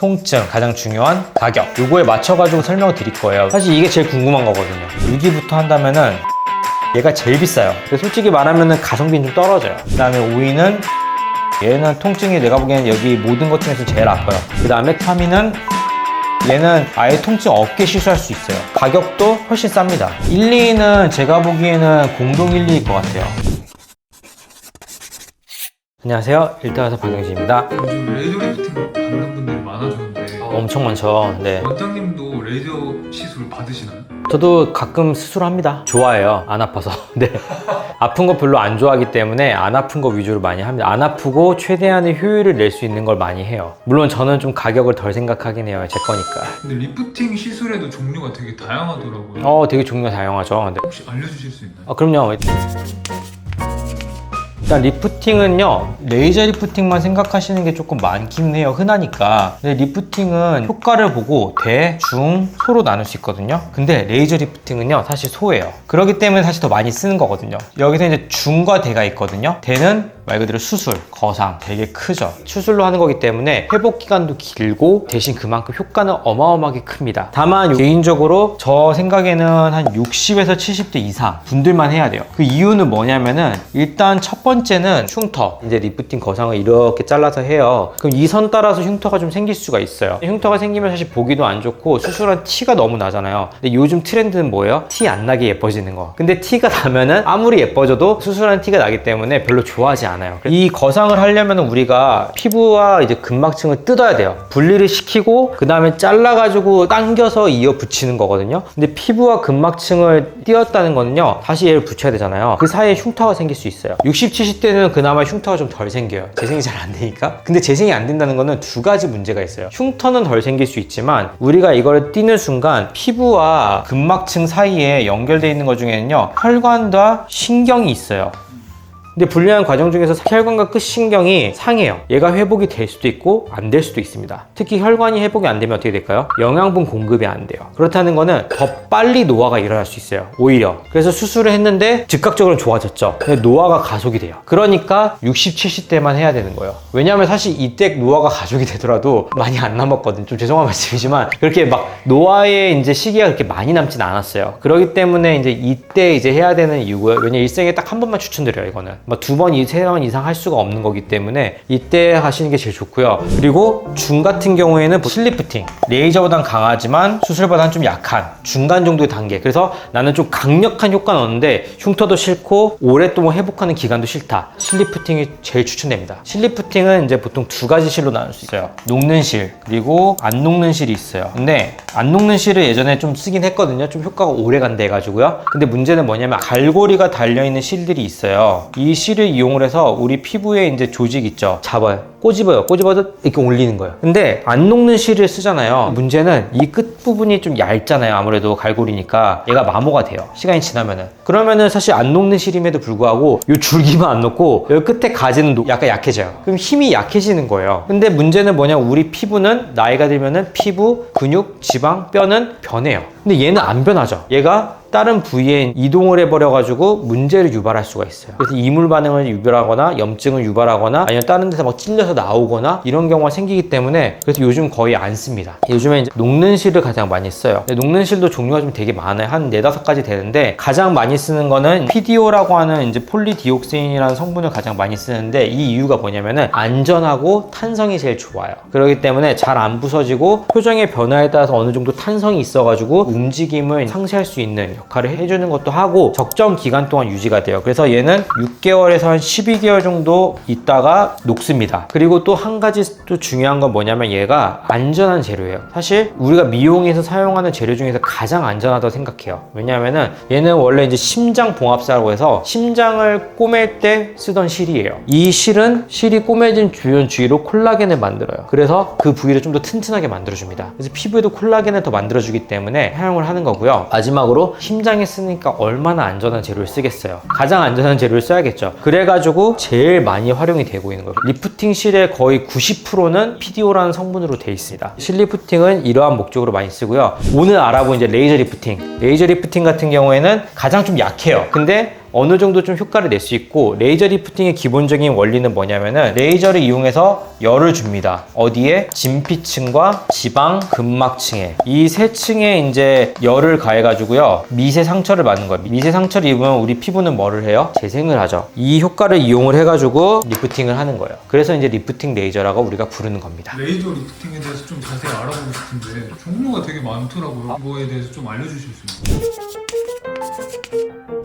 통증, 가장 중요한 가격. 요거에 맞춰가지고 설명을 드릴 거예요. 사실 이게 제일 궁금한 거거든요. 6위부터 한다면은 얘가 제일 비싸요. 근데 솔직히 말하면은 가성비는 좀 떨어져요. 그 다음에 5위는 얘는 통증이 내가 보기에는 여기 모든 것 중에서 제일 아파요. 그 다음에 3위는 얘는 아예 통증 없게 시술할 수 있어요. 가격도 훨씬 쌉니다. 1, 2위는 제가 보기에는 공동 1, 2일 것 같아요. 안녕하세요. 일타와서 박영진입니다. 요즘 레이저 리프팅 받는 분들이 많아졌는데 엄청 많죠. 네. 원장님도 레이저 시술 받으시나요? 저도 가끔 수술합니다. 좋아해요. 안 아파서. 네. 아픈 거 별로 안 좋아하기 때문에 안 아픈 거 위주로 많이 합니다. 안 아프고 최대한의 효율을 낼 수 있는 걸 많이 해요. 물론 저는 좀 가격을 덜 생각하긴 해요. 제 거니까. 근데 리프팅 시술에도 종류가 되게 다양하더라고요. 어, 되게 종류가 다양하죠. 네. 혹시 알려주실 수 있나요? 아, 그럼요. 일단 리프팅은요 레이저 리프팅만 생각하시는 게 조금 많긴 해요 흔하니까. 근데 리프팅은 효과를 보고 대, 중, 소로 나눌 수 있거든요. 근데 레이저 리프팅은요 사실 소예요. 그렇기 때문에 사실 더 많이 쓰는 거거든요. 여기서 이제 중과 대가 있거든요. 대는 말 그대로 수술, 거상 되게 크죠. 수술로 하는 거기 때문에 회복 기간도 길고 대신 그만큼 효과는 어마어마하게 큽니다. 다만 개인적으로 저 생각에는 한 60에서 70대 이상 분들만 해야 돼요. 그 이유는 뭐냐면은 일단 첫 번째 는 흉터. 이제 리프팅 거상을 이렇게 잘라서 해요. 그럼 이 선 따라서 흉터가 좀 생길 수가 있어요. 흉터가 생기면 사실 보기도 안 좋고 수술한 티가 너무 나잖아요. 근데 요즘 트렌드는 뭐예요? 티 안 나게 예뻐지는 거. 근데 티가 나면은 아무리 예뻐져도 수술한 티가 나기 때문에 별로 좋아하지 않아요. 이 거상을 하려면 우리가 피부와 이제 근막층을 뜯어야 돼요. 분리를 시키고 그 다음에 잘라가지고 당겨서 이어 붙이는 거거든요. 근데 피부와 근막층을 띄었다는 거는요 다시 얘를 붙여야 되잖아요. 그 사이에 흉터가 생길 수 있어요. 60, 70 대는 그나마 흉터가 좀 덜 생겨요. 재생이 잘 안 되니까. 근데 재생이 안 된다는 거는 두 가지 문제가 있어요. 흉터는 덜 생길 수 있지만 우리가 이거를 띄는 순간 피부와 근막층 사이에 연결되어 있는 것 중에는요 혈관과 신경이 있어요 근데 불리한 과정 중에서 혈관과 끝신경이 상해요. 얘가 회복이 될 수도 있고 안 될 수도 있습니다. 특히 혈관이 회복이 안 되면 어떻게 될까요? 영양분 공급이 안 돼요. 그렇다는 거는 더 빨리 노화가 일어날 수 있어요. 오히려. 그래서 수술을 했는데 즉각적으로 좋아졌죠. 근데 노화가 가속이 돼요. 그러니까 60, 70대만 해야 되는 거예요. 왜냐하면 사실 이때 노화가 가속이 되더라도 많이 안 남았거든요. 좀 죄송한 말씀이지만 그렇게 막 노화의 이제 시기가 그렇게 많이 남진 않았어요. 그렇기 때문에 이제 이때 이제 해야 되는 이유고요. 왜냐 면 일생에 딱 한 번만 추천드려요. 이거는 뭐두 번, 세 번 이상 할 수가 없는 거기 때문에 이때 하시는 게 제일 좋고요. 그리고 중 같은 경우에는 슬리프팅 레이저보단 강하지만 수술보다는 좀 약한 중간 정도의 단계. 그래서 나는 좀 강력한 효과는 없는데 흉터도 싫고 오랫동안 회복하는 기간도 싫다. 슬리프팅이 제일 추천됩니다. 슬리프팅은 이제 보통 두 가지 실로 나눌 수 있어요. 녹는 실 그리고 안 녹는 실이 있어요. 근데 안 녹는 실을 예전에 좀 쓰긴 했거든요. 좀 효과가 오래 간다 해가지고요. 근데 문제는 뭐냐면 갈고리가 달려있는 실들이 있어요. 이 실을 이용을 해서 우리 피부에 이제 조직 있죠. 잡아요. 꼬집어요. 꼬집어서 이렇게 올리는 거예요. 근데 안 녹는 실을 쓰잖아요. 문제는 이 끝부분이 좀 얇잖아요. 아무래도 갈고리니까 얘가 마모가 돼요. 시간이 지나면은. 그러면은 사실 안 녹는 실임에도 불구하고 이 줄기만 안 녹고 여기 끝에 가지는 녹- 약간 약해져요. 그럼 힘이 약해지는 거예요. 근데 문제는 뭐냐? 우리 피부는 나이가 들면은 피부, 근육, 지방, 뼈는 변해요. 근데 얘는 안 변하죠. 얘가 다른 부위에 이동을 해버려가지고 문제를 유발할 수가 있어요. 그래서 이물 반응을 유발하거나 염증을 유발하거나 아니면 다른 데서 막 찔려서 나오거나 이런 경우가 생기기 때문에 그래서 요즘 거의 안 씁니다. 요즘에 이제 녹는 실을 가장 많이 써요. 녹는 실도 종류가 좀 되게 많아요. 한 네다섯 가지 되는데 가장 많이 쓰는 거는 PDO라고 하는 이제 폴리디옥세인이라는 성분을 가장 많이 쓰는데 이 이유가 뭐냐면은 안전하고 탄성이 제일 좋아요. 그렇기 때문에 잘 안 부서지고 표정의 변화에 따라서 어느 정도 탄성이 있어가지고 움직임을 상쇄할 수 있는 역할을 해주는 것도 하고 적정 기간 동안 유지가 돼요. 그래서 얘는 6개월에서 한 12개월 정도 있다가 녹습니다. 그리고 또 한 가지 또 중요한 건 뭐냐면 얘가 안전한 재료예요. 사실 우리가 미용에서 사용하는 재료 중에서 가장 안전하다고 생각해요. 왜냐하면은 얘는 원래 이제 심장 봉합사라고 해서 심장을 꼬맬 때 쓰던 실이에요. 이 실은 실이 꼬매진 주변 주위로 콜라겐을 만들어요. 그래서 그 부위를 좀 더 튼튼하게 만들어줍니다. 그래서 피부에도 콜라겐을 더 만들어주기 때문에 사용을 하는 거고요. 마지막으로 심장에 쓰니까 얼마나 안전한 재료를 쓰겠어요. 가장 안전한 재료를 써야겠죠. 그래가지고 제일 많이 활용이 되고 있는 거예요. 리프팅 실의 거의 90%는 PDO라는 성분으로 되어 있습니다. 실리프팅은 이러한 목적으로 많이 쓰고요. 오늘 알아본 이제 레이저 리프팅. 레이저 리프팅 같은 경우에는 가장 좀 약해요. 근데 어느 정도 좀 효과를 낼 수 있고 레이저 리프팅의 기본적인 원리는 뭐냐면은 레이저를 이용해서 열을 줍니다. 어디에? 진피층과 지방 근막층에 이 세 층에 이제 열을 가해가지고요 미세 상처를 받는 거예요. 미세 상처를 입으면 우리 피부는 뭐를 해요? 재생을 하죠. 이 효과를 이용을 해가지고 리프팅을 하는 거예요. 그래서 이제 리프팅 레이저라고 우리가 부르는 겁니다. 레이저 리프팅에 대해서 좀 자세히 알아보고 싶은데 종류가 되게 많더라고요. 이거에 대해서 좀 알려주실 수 있나요?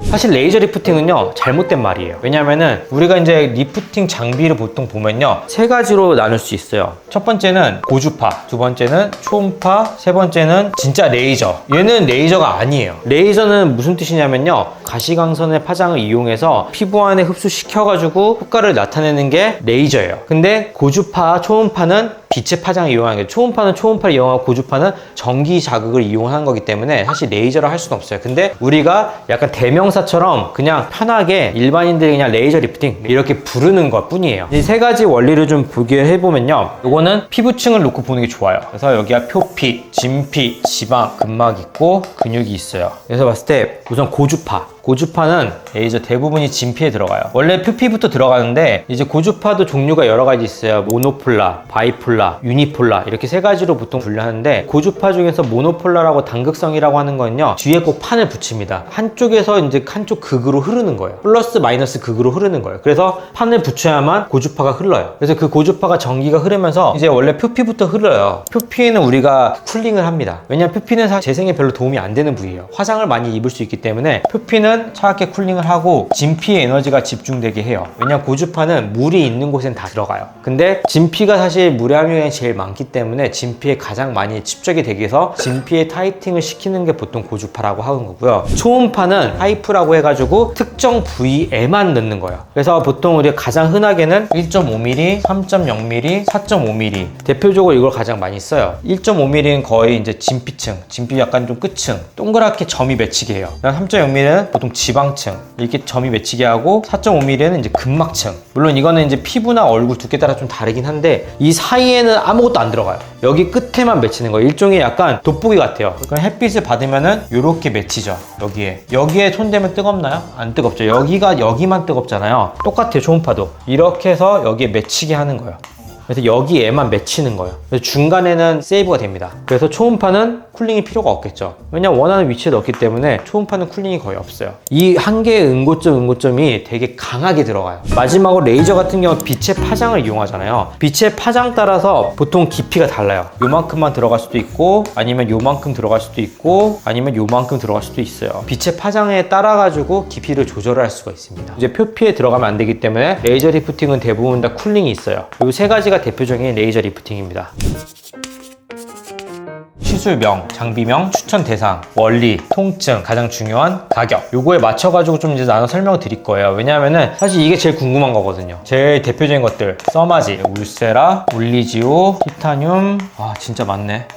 사실 레이저 리프팅 은요 잘못된 말이에요. 왜냐면은 우리가 이제 리프팅 장비를 보통 보면요 세 가지로 나눌 수 있어요. 첫 번째는 고주파 두 번째는 초음파 세 번째는 진짜 레이저. 얘는 레이저가 아니에요. 레이저는 무슨 뜻이냐면요 가시광선의 파장을 이용해서 피부 안에 흡수시켜 가지고 효과를 나타내는 게 레이저예요. 근데 고주파 초음파는 빛의 파장을 이용하는 게 초음파는 초음파를 이용하고 고주파는 전기 자극을 이용하는 거기 때문에 사실 레이저를 할 수는 없어요. 근데 우리가 약간 대명사처럼 그냥 편하게 일반인들이 그냥 레이저 리프팅 이렇게 부르는 것 뿐이에요. 이 세 가지 원리를 좀 보게 해보면요. 이거는 피부층을 놓고 보는 게 좋아요. 그래서 여기가 표피, 진피, 지방, 근막 있고 근육이 있어요. 그래서 봤을 때 우선 고주파. 고주파는 레이저 대부분이 진피에 들어가요. 원래 표피부터 들어가는데 이제 고주파도 종류가 여러 가지 있어요. 모노폴라, 바이폴라, 유니폴라 이렇게 세 가지로 보통 분류하는데 고주파 중에서 모노폴라라고 단극성이라고 하는 거는요. 뒤에 꼭 판을 붙입니다. 한쪽에서 이제 한쪽 극으로 흐르는 거예요. 플러스 마이너스 극으로 흐르는 거예요. 그래서 판을 붙여야만 고주파가 흘러요. 그래서 그 고주파가 전기가 흐르면서 이제 원래 표피부터 흘러요. 표피에는 우리가 쿨링을 합니다. 왜냐면 표피는 재생에 별로 도움이 안 되는 부위예요. 화상을 많이 입을 수 있기 때문에 표피는 차갑게 쿨링을 하고 진피의 에너지가 집중되게 해요. 왜냐면 고주파는 물이 있는 곳엔 다 들어가요. 근데 진피가 사실 물의 함유량이 제일 많기 때문에 진피에 가장 많이 집적이 되게 해서 진피의 타이팅을 시키는 게 보통 고주파라고 하는 거고요. 초음파는 파이프라고 해가지고 특정 부위에만 넣는 거예요. 그래서 보통 우리가 가장 흔하게는 1.5mm, 3.0mm, 4.5mm 대표적으로 이걸 가장 많이 써요. 1.5mm는 거의 이제 진피층, 진피 약간 좀 끝층 동그랗게 점이 맺히게 해요. 3.0mm는 보통 지방층 이렇게 점이 맺히게 하고 4.5mm는 이제 근막층. 물론 이거는 이제 피부나 얼굴 두께 따라 좀 다르긴 한데 이 사이에는 아무것도 안 들어가요. 여기 끝에만 맺히는 거예요. 일종의 약간 돋보기 같아요. 그럼 햇빛을 받으면은 이렇게 맺히죠. 여기에 여기에 손대면 뜨겁나요? 안 뜨겁죠. 여기가 여기만 뜨겁잖아요. 똑같아요. 초음파도 이렇게 해서 여기에 맺히게 하는 거예요. 그래서 여기에만 맺히는 거예요. 그래서 중간에는 세이브가 됩니다. 그래서 초음파는 쿨링이 필요가 없겠죠. 왜냐면 원하는 위치에 넣기 때문에 초음파는 쿨링이 거의 없어요. 이 한 개의 응고점, 응고점이 되게 강하게 들어가요. 마지막으로 레이저 같은 경우 빛의 파장을 이용하잖아요. 빛의 파장 따라서 보통 깊이가 달라요. 요만큼만 들어갈 수도 있고, 아니면 요만큼 들어갈 수도 있고, 아니면 요만큼 들어갈 수도 있어요. 빛의 파장에 따라 가지고 깊이를 조절할 수가 있습니다. 이제 표피에 들어가면 안 되기 때문에 레이저 리프팅은 대부분 다 쿨링이 있어요. 이세 가지가 대표적인 레이저 리프팅입니다. 시술명, 장비명, 추천 대상, 원리, 통증, 가장 중요한 가격. 요거에 맞춰가지고 좀 이제 나눠 설명을 드릴 거예요. 왜냐하면은 사실 이게 제일 궁금한 거거든요. 제일 대표적인 것들. 써마지, 울세라, 울리지오, 티타늄. 아, 진짜 많네.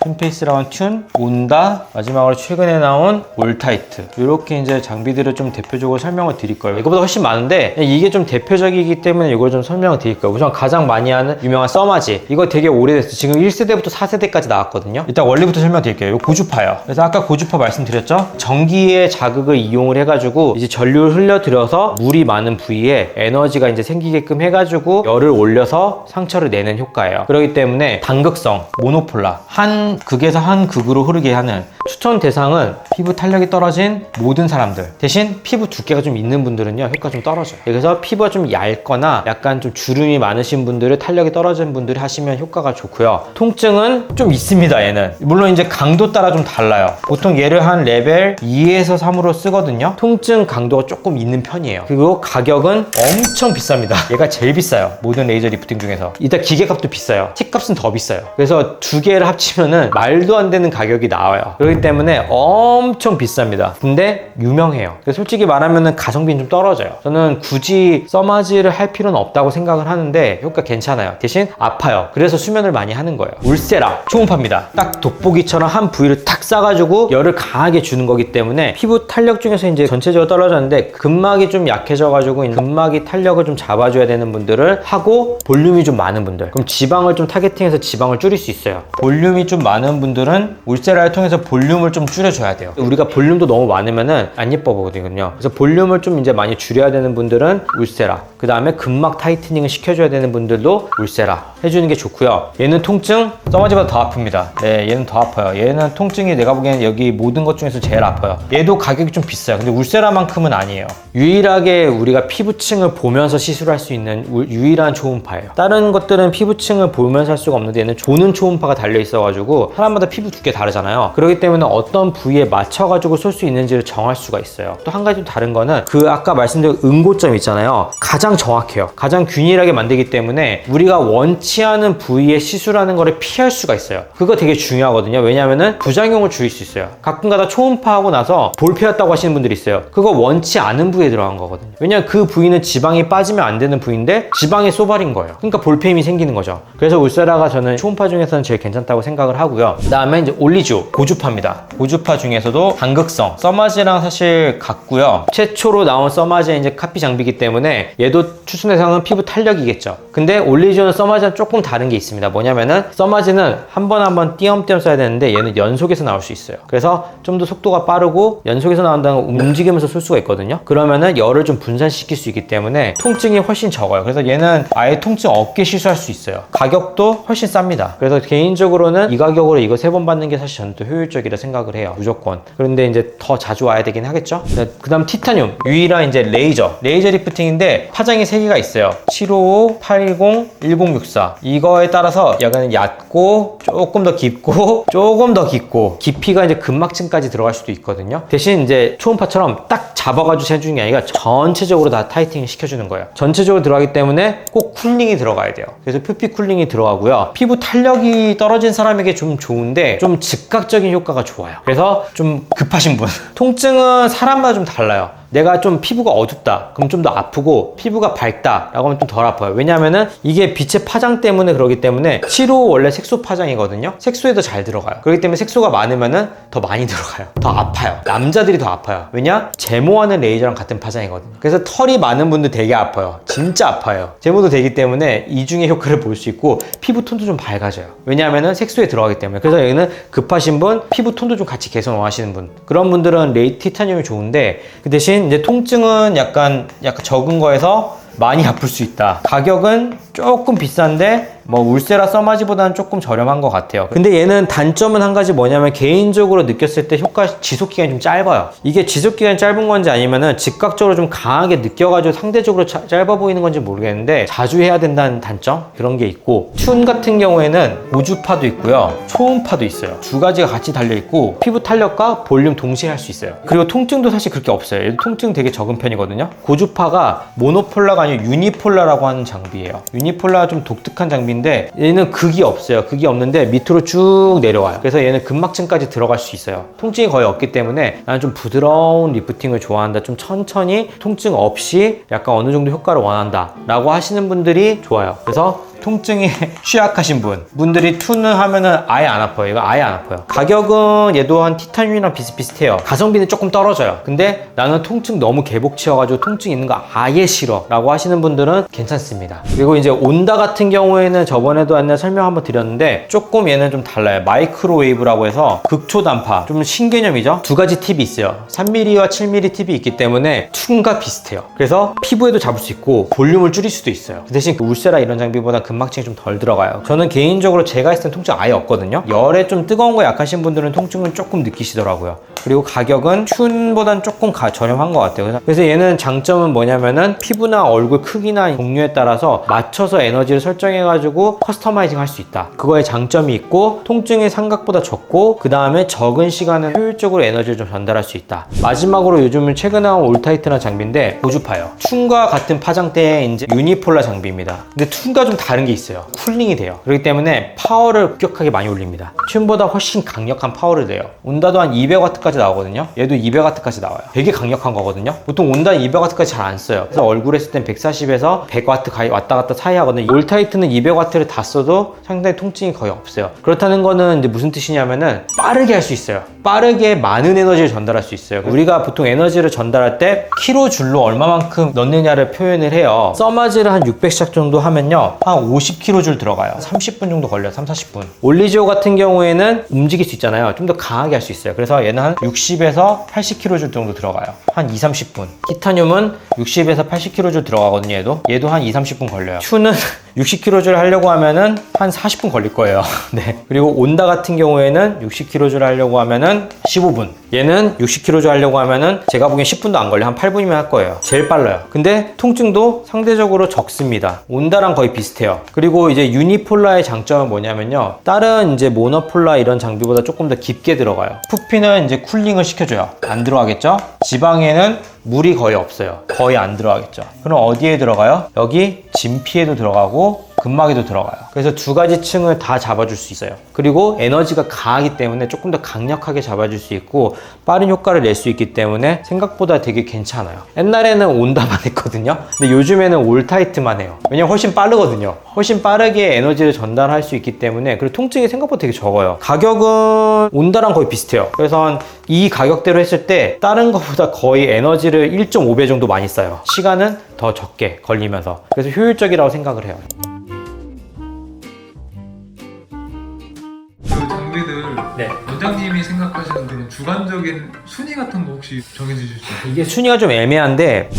튠페이스라운 튠, 온다, 마지막으로 최근에 나온 올타이트. 이렇게 이제 장비들을 좀 대표적으로 설명을 드릴 거예요. 이거보다 훨씬 많은데 이게 좀 대표적이기 때문에 이걸 좀 설명을 드릴 거예요. 우선 가장 많이 하는 유명한 써마지. 이거 되게 오래됐어요. 지금 1세대부터 4세대까지 나왔거든요. 일단 원리부터 설명드릴게요. 이거 고주파예요. 그래서 아까 고주파 말씀드렸죠? 전기의 자극을 이용을 해가지고 이제 전류를 흘려들여서 물이 많은 부위에 에너지가 이제 생기게끔 해가지고 열을 올려서 상처를 내는 효과예요. 그렇기 때문에 단극성, 모노폴라, 한 극에서 한 극으로 흐르게 하는 추천 대상은 피부 탄력이 떨어진 모든 사람들 대신 피부 두께가 좀 있는 분들은요 효과 좀 떨어져요 그래서 피부가 좀 얇거나 약간 좀 주름이 많으신 분들을 탄력이 떨어진 분들이 하시면 효과가 좋고요 통증은 좀 있습니다 얘는. 물론 이제 강도 따라 좀 달라요. 보통 얘를 한 레벨 2에서 3으로 쓰거든요. 통증 강도가 조금 있는 편이에요. 그리고 가격은 엄청 비쌉니다. 얘가 제일 비싸요. 모든 레이저 리프팅 중에서. 일단 기계값도 비싸요. 틱값은 더 비싸요. 그래서 두 개를 합치면은 말도 안 되는 가격이 나와요. 그렇기 때문에 엄청 비쌉니다. 근데 유명해요. 솔직히 말하면은 가성비는 좀 떨어져요. 저는 굳이 써마지를 할 필요는 없다고 생각을 하는데 효과 괜찮아요. 대신 아파요. 그래서 수면을 많이 하는 거예요. 울세라. 초음파입니다 딱 돋보기처럼 한 부위를 탁 싸가지고 열을 강하게 주는 거기 때문에 피부 탄력 중에서 이제 전체적으로 떨어졌는데 근막이 좀 약해져가지고 근막이 탄력을 좀 잡아줘야 되는 분들을 하고 볼륨이 좀 많은 분들. 그럼 지방을 좀 타겟팅해서 지방을 줄일 수 있어요. 볼륨이 좀 많은 분들은 울세라를 통해서 볼륨을 좀 줄여줘야 돼요. 우리가 볼륨도 너무 많으면은 안 예뻐 보거든요. 그래서 볼륨을 좀 이제 많이 줄여야 되는 분들은 울세라. 그 다음에 근막 타이트닝을 시켜줘야 되는 분들도 울세라 해주는 게 좋고요. 얘는 통증 써마지보다 더 아픕니다. 네 얘는 더 아파요. 얘는 통증이 내가 보기에는 여기 모든 것 중에서 제일 아파요. 얘도 가격이 좀 비싸요. 근데 울세라만큼은 아니에요. 유일하게 우리가 피부층을 보면서 시술할 수 있는 우- 유일한 초음파예요. 다른 것들은 피부층을 보면서 할 수가 없는데 얘는 보는 초음파가 달려 있어가지고 사람마다 피부 두께 다르잖아요. 그렇기 때문에 어떤 부위에 맞춰가지고 쏠 수 있는지를 정할 수가 있어요. 또 한 가지 좀 다른 거는 그 아까 말씀드린 응고점 있잖아요. 가장 정확해요. 가장 균일하게 만들기 때문에 우리가 원치 않은 부위에 시술하는 거를 피할 수가 있어요. 그거 되게 중요하거든요. 왜냐면은 부작용을 줄일 수 있어요. 가끔가다 초음파하고 나서 볼 피웠다고 하시는 분들이 있어요. 그거 원치 않은 부위에 들어간 거거든요. 왜냐면 그 부위는 지방이 빠지면 안 되는 부위인데 지방이 쏘발인 거예요. 그러니까 볼페임이 생기는 거죠. 그래서 울세라가 저는 초음파 중에서는 제일 괜찮다고 생각을 하고요. 그 다음에 이제 올리주 고주파입니다. 고주파 중에서도 간극성 써마지랑 사실 같고요. 최초로 나온 써마지의 이제 카피 장비이기 때문에 얘도 추천 대상은 피부 탄력이겠죠. 근데 올리주는 써마지랑 조금 다른 게 있습니다. 뭐냐면은 써마지는 한 번 한 번 띄엄띄엄 써야 되는데 얘는 연속해서 나올 수 있어요. 그래서 좀 더 속도가 빠르고 연속해서 나온다는 건 움직이면서 쏠 수가 있거든요. 그러면은 열을 좀 분산시킬 수 있기 때문에 통증이 훨씬 적어요. 그래서 얘는 아예 통증 없게 시술할 수 있어요. 가격도 훨씬 쌉니다. 그래서 개인적으로는 이 가격으로 이거 세 번 받는 게 사실 저는 또 효율적이라 생각을 해요. 무조건. 그런데 이제 더 자주 와야 되긴 하겠죠? 그 다음 티타늄. 유일한 이제 레이저. 레이저 리프팅인데 파장이 세 개가 있어요. 755, 810, 1064 이거에 따라서 약간 얕고 조금 더 깊고 조금 더 깊고 깊이가 이제 근막층까지 들어갈 수도 있거든요. 대신 이제 초음파처럼 딱 잡아가지고 해주는 게 아니라 전체적으로 다 타이팅을 시켜주는 거예요. 전체적으로 들어가기 때문에 꼭 쿨링이 들어가야 돼요. 그래서 표피 쿨링이 들어가고요. 피부 탄력이 떨어진 사람에게 좀 좋은데 좀 즉각적인 효과가 좋아요. 그래서 좀 급하신 분. 통증은 사람마다 좀 달라요 내가 좀 피부가 어둡다. 그럼 좀 더 아프고 피부가 밝다. 라고 하면 좀 덜 아파요. 왜냐면은 이게 빛의 파장 때문에 그러기 때문에 7호 원래 색소 파장이거든요. 색소에도 잘 들어가요. 그렇기 때문에 색소가 많으면은 더 많이 들어가요. 더 아파요. 남자들이 더 아파요. 왜냐? 제모하는 레이저랑 같은 파장이거든요. 그래서 털이 많은 분들 되게 아파요. 진짜 아파요. 제모도 되기 때문에 이중의 효과를 볼 수 있고 피부 톤도 좀 밝아져요. 왜냐하면은 색소에 들어가기 때문에. 그래서 여기는 급하신 분 피부 톤도 좀 같이 개선 원하시는 분. 그런 분들은 레이 티타늄이 좋은데 그 대신 이제 통증은 약간 약간 적은 거에서 많이 아플 수 있다. 가격은 조금 비싼데 뭐 울세라 써마지보다는 조금 저렴한 것 같아요. 근데 얘는 단점은 한 가지 뭐냐면 개인적으로 느꼈을 때 효과 지속 기간이 좀 짧아요. 이게 지속 기간이 짧은 건지 아니면은 즉각적으로 좀 강하게 느껴가지고 상대적으로 차- 짧아 보이는 건지 모르겠는데 자주 해야 된다는 단점 그런 게 있고 튠 같은 경우에는 고주파도 있고요, 초음파도 있어요. 두 가지가 같이 달려 있고 피부 탄력과 볼륨 동시에 할 수 있어요. 그리고 통증도 사실 그렇게 없어요. 얘도 통증 되게 적은 편이거든요. 고주파가 모노폴라가 아니고 유니폴라라고 하는 장비예요. 유니폴라가 좀 독특한 장비 인데 얘는 극이 없어요. 극이 없는데 밑으로 쭉 내려와요. 그래서 얘는 근막층까지 들어갈 수 있어요. 통증이 거의 없기 때문에 나는 좀 부드러운 리프팅을 좋아한다. 좀 천천히 통증 없이 약간 어느 정도 효과를 원한다. 라고 하시는 분들이 좋아요. 그래서 통증이 취약하신 분 분들이 투는 하면은 아예 안 아파요. 이거 아예 안 아파요. 가격은 얘도 한 티타늄이랑 비슷비슷해요. 가성비는 조금 떨어져요. 근데 나는 통증 너무 개복치여가지고 통증 있는 거 아예 싫어 라고 하시는 분들은 괜찮습니다. 그리고 이제 온다 같은 경우에는 저번에도 안내 설명 한번 드렸는데 조금 얘는 좀 달라요. 마이크로웨이브라고 해서 극초단파 좀 신개념이죠? 두 가지 팁이 있어요. 3mm와 7mm 팁이 있기 때문에 툰과 비슷해요. 그래서 피부에도 잡을 수 있고 볼륨을 줄일 수도 있어요. 그 대신 그 울세라 이런 장비보다 근막층이 좀 덜 들어가요. 저는 개인적으로 제가 했을 땐 통증 아예 없거든요. 열에 좀 뜨거운 거 약하신 분들은 통증을 조금 느끼시더라고요. 그리고 가격은 튠보단 조금 가- 저렴한 것 같아요. 그래서- 얘는 장점은 뭐냐면은 피부나 얼굴 크기나 종류에 따라서 맞춰서 에너지를 설정해 가지고 커스터마이징 할 수 있다. 그거에 장점이 있고 통증이 생각보다 적고 그 다음에 적은 시간에 효율적으로 에너지를 좀 전달할 수 있다. 마지막으로 요즘은 최근에 나온 올타이트나 장비인데 고주파요. 툰과 같은 파장대의 이제 유니폴라 장비입니다. 근데 툰과 좀 다른 다른 게 있어요. 쿨링이 돼요. 그렇기 때문에 파워를 급격하게 많이 올립니다. 튠보다 훨씬 강력한 파워를 내요. 온다도 한 200W까지 나오거든요. 얘도 200W까지 나와요. 되게 강력한 거거든요. 보통 온다 200W까지 잘 안 써요. 그래서 얼굴에 쓸 땐 140에서 100W 가까이 왔다 갔다 사이 하거든요. 올타이트는 200W를 다 써도 상당히 통증이 거의 없어요. 그렇다는 거는 이제 무슨 뜻이냐면은 빠르게 할 수 있어요. 빠르게 많은 에너지를 전달할 수 있어요. 우리가 보통 에너지를 전달할 때 킬로줄로 얼마만큼 넣느냐를 표현을 해요. 써마지를 한 600샷 정도 하면요. 한 50kJ 들어가요. 30분 정도 걸려요. 3, 40분. 올리지오 같은 경우에는 움직일 수 있잖아요. 좀 더 강하게 할 수 있어요. 그래서 얘는 한 60에서 80kJ 정도 들어가요. 한 2, 30분. 티타늄은 60에서 80kJ 들어가거든요. 얘도. 얘도 한 2, 30분 걸려요. 큐는 60kJ를 하려고 하면은 한 40분 걸릴 거예요. 네. 그리고 온다 같은 경우에는 60kJ 하려고 하면은 15분. 얘는 60kJ 하려고 하면은 제가 보기엔 10분도 안 걸려. 한 8분이면 할 거예요. 제일 빨라요. 근데 통증도 상대적으로 적습니다. 온다랑 거의 비슷해요. 그리고 이제 유니폴라의 장점은 뭐냐면요. 다른 이제 모노폴라 이런 장비보다 조금 더 깊게 들어가요. 푸피는 이제 쿨링을 시켜줘요. 안 들어가겠죠? 지방에는 물이 거의 없어요. 거의 안 들어가겠죠. 그럼 어디에 들어가요? 여기 진피에도 들어가고 근막에도 들어가요. 그래서 두 가지 층을 다 잡아줄 수 있어요. 그리고 에너지가 강하기 때문에 조금 더 강력하게 잡아줄 수 있고 빠른 효과를 낼 수 있기 때문에 생각보다 되게 괜찮아요. 옛날에는 온다만 했거든요. 근데 요즘에는 올타이트만 해요. 왜냐면 훨씬 빠르거든요. 훨씬 빠르게 에너지를 전달할 수 있기 때문에 그리고 통증이 생각보다 되게 적어요. 가격은 온다랑 거의 비슷해요. 그래서 한이 가격대로 했을 때 다른 것보다 거의 에너지를 1.5배 정도 많이 써요. 시간은 더 적게 걸리면서 그래서 효율적이라고 생각을 해요. 원장님이 생각하시는 그런 주관적인 순위 같은 거 혹시 정해주실 수 있어요? 이게 순위가 좀 애매한데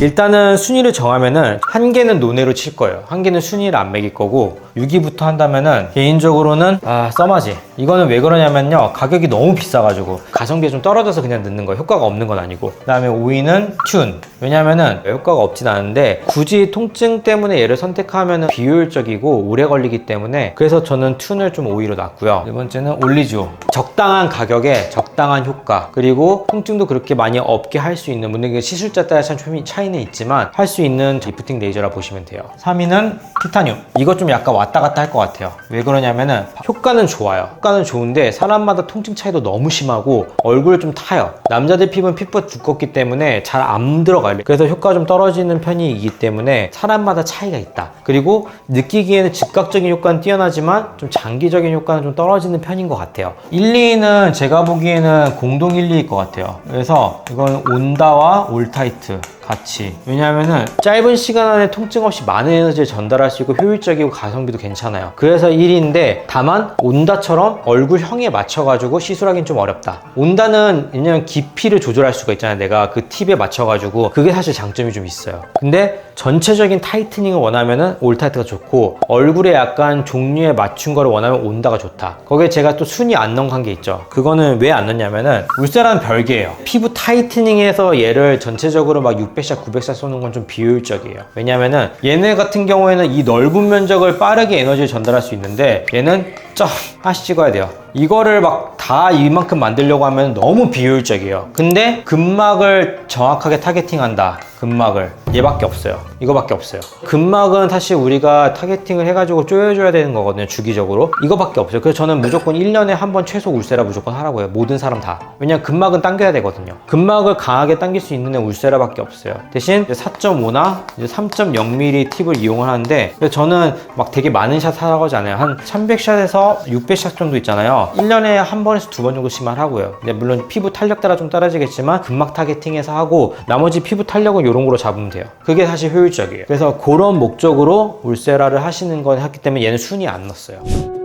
일단은 순위를 정하면은 한 개는 논외로 칠 거예요. 한 개는 순위를 안 매길 거고 6위부터 한다면은 개인적으로는 아 써마지 이거는 왜 그러냐면요 가격이 너무 비싸가지고 가성비가 좀 떨어져서 그냥 넣는 거예요. 효과가 없는 건 아니고 그다음에 5위는 튠 왜냐면은 효과가 없진 않은데 굳이 통증 때문에 얘를 선택하면은 비효율적이고 오래 걸리기 때문에 그래서 저는 튠을 좀 5위로 놨고요. 네 번째는 올리지오 적당한 가격에 적당한 효과. 그리고 통증도 그렇게 많이 없게 할 수 있는 물론 시술자 따라 참좀 차이는 있지만 할 수 있는 리프팅 레이저라 보시면 돼요. 3위는 티타늄. 이거 좀 약간 왔다 갔다 할 것 같아요. 왜 그러냐면은 효과는 좋아요. 효과는 좋은데 사람마다 통증 차이도 너무 심하고 얼굴을 좀 타요. 남자들 피부는 피부가 두껍기 때문에 잘 안 들어가 요? 그래서 효과가 좀 떨어지는 편이기 때문에 사람마다 차이가 있다. 그리고 느끼기에는 즉각적인 효과는 뛰어나지만 좀 장기적인 효과는 좀 떨어지는 편인 것 같아요. 1, 2위는 제가 보기에는 공동 1, 2일 것 같아요. 그래서 이건 온다와 올타이트 같이. 왜냐하면은 짧은 시간 안에 통증 없이 많은 에너지를 전달할 수 있고 효율적이고 가성비도 괜찮아요. 그래서 1위인데 다만 온다처럼 얼굴형에 맞춰가지고 시술하기는 좀 어렵다. 온다는 왜냐면 깊이를 조절할 수가 있잖아요. 내가 그 팁에 맞춰가지고. 그게 사실 장점이 좀 있어요. 근데 전체적인 타이트닝을 원하면은 올 타이트가 좋고 얼굴에 약간 종류에 맞춘 거를 원하면 온다가 좋다. 거기에 제가 또 순위 안 넣은 게 있죠. 그거는 왜 안 넣냐면은 울세라는 별개예요. 피부 타이트닝에서 얘를 전체적으로 막 600샷 900샷 쏘는 건 좀 비효율적이에요. 왜냐면은 얘네 같은 경우에는 이 넓은 면적을 빠르게 에너지를 전달할 수 있는데 얘는 점 하나씩 찍어야 돼요. 이거를 막 다 이만큼 만들려고 하면 너무 비효율적이에요. 근데 근막을 정확하게 타겟팅한다. 근막을. 얘밖에 없어요. 이거밖에 없어요. 근막은 사실 우리가 타겟팅을 해가지고 조여줘야 되는 거거든요 주기적으로. 이거밖에 없어요. 그래서 저는 무조건 1년에 한 번 최소 울세라 무조건 하라고 해요. 모든 사람 다. 왜냐면 근막은 당겨야 되거든요. 근막을 강하게 당길 수 있는 애 울세라밖에 없어요. 대신 4.5나 3.0mm 팁을 이용을 하는데 저는 막 되게 많은 샷 하라고 하지 않아요. 한 300샷에서 600샷 정도 있잖아요. 1년에 한 번에서 두 번 정도씩만 하고요. 근데 물론 피부 탄력 따라 좀 떨어지겠지만 근막 타겟팅해서 하고 나머지 피부 탄력은 이런 거로 잡으면 돼요. 그게 사실 효율적이에요. 그래서 그런 목적으로 울세라를 하시는 건 했기 때문에 얘는 순위 안 넣었어요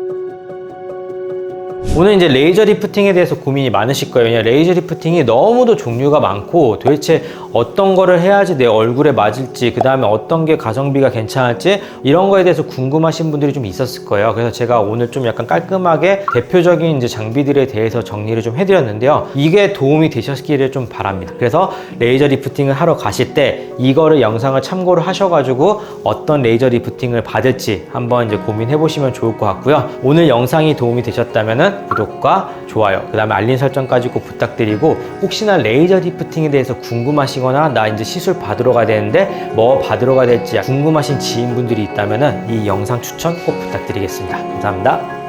오늘 이제 레이저 리프팅에 대해서 고민이 많으실 거예요. 왜냐 레이저 리프팅이 너무도 종류가 많고 도대체 어떤 거를 해야지 내 얼굴에 맞을지 그 다음에 어떤 게 가성비가 괜찮을지 이런 거에 대해서 궁금하신 분들이 좀 있었을 거예요. 그래서 제가 오늘 좀 약간 깔끔하게 대표적인 이제 장비들에 대해서 정리를 좀 해드렸는데요. 이게 도움이 되셨기를 좀 바랍니다. 그래서 레이저 리프팅을 하러 가실 때 이거를 영상을 참고를 하셔가지고 어떤 레이저 리프팅을 받을지 한번 이제 고민해 보시면 좋을 것 같고요. 오늘 영상이 도움이 되셨다면은 구독과 좋아요, 그 다음에 알림 설정까지 꼭 부탁드리고 혹시나 레이저 리프팅에 대해서 궁금하시거나 나 이제 시술 받으러 가야 되는데 뭐 받으러 가야 될지 궁금하신 지인분들이 있다면 이 영상 추천 꼭 부탁드리겠습니다. 감사합니다.